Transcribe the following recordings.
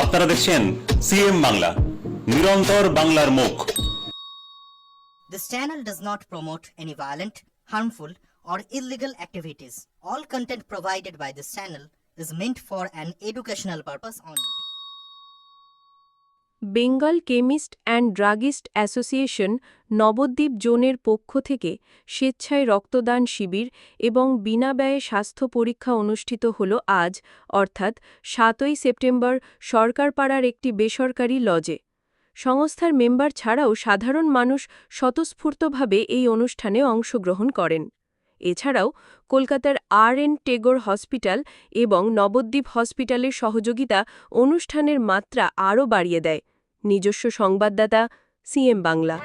আপনারা দেখছেন সিএম বাংলা নিরন্তর বাংলার মুখ This channel does not promote any violent, harmful, or illegal activities. All content provided by this channel is meant for an educational purpose only. Bengal chemist and druggist association Nabadwip জোনের পক্ষ থেকে স্বেচ্ছায় রক্তদান শিবির এবং বিনা ব্যয়ে স্বাস্থ্য পরীক্ষা অনুষ্ঠিত হল আজ, অর্থাৎ সাতই সেপ্টেম্বর, সরকারপাড়ার একটি বেসরকারি লজে। সংস্থার মেম্বার ছাড়াও সাধারণ মানুষ স্বতঃস্ফূর্তভাবে এই অনুষ্ঠানে অংশগ্রহণ করেন। এছাড়াও কলকাতার আর এন টেগোর হসপিটাল এবং নবদ্বীপ হসপিটালের সহযোগিতা অনুষ্ঠানের মাত্রা আরও বাড়িয়ে দেয়। নিজস্ব সংবাদদাতা সিএম বাংলা।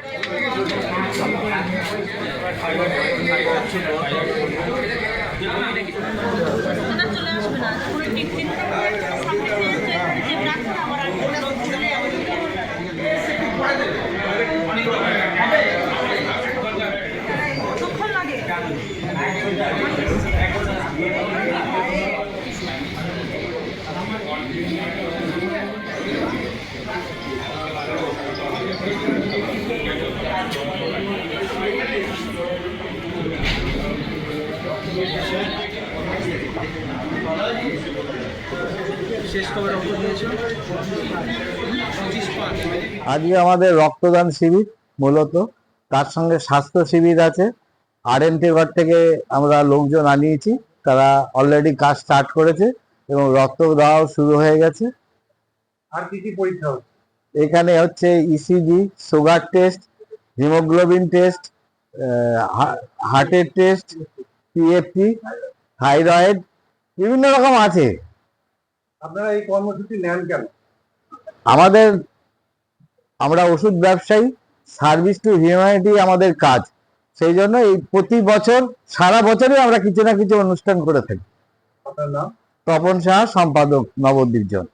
আজকে আমাদের রক্তদান শিবির মূলত। তার সঙ্গে স্বাস্থ্য শিবির আছে। আর এন ঘর থেকে আমরা লোকজন আনিয়েছি। তারা অলরেডি কাজ স্টার্ট করেছে এবং রক্ত দেওয়াও শুরু হয়ে গেছে। আর কি কি পরীক্ষা হচ্ছে? এখানে হচ্ছে ECG sugar test haemoglobin test হার্টের টেস্ট পিএফটি থাইরয়েড বিভিন্ন রকম আছে। আপনারা এই কর্মসূচি নেন কেন? আমাদের আমরা ওষুধ ব্যবসায়ী সার্ভিস টু হিউম্যানিটি আমাদের কাজ। সেই জন্য এই প্রতি বছর সারা বছরই আমরা কিছু না কিছু অনুষ্ঠান করে থাকি। তপন সাহা সম্পাদক নবদ্বীপ জন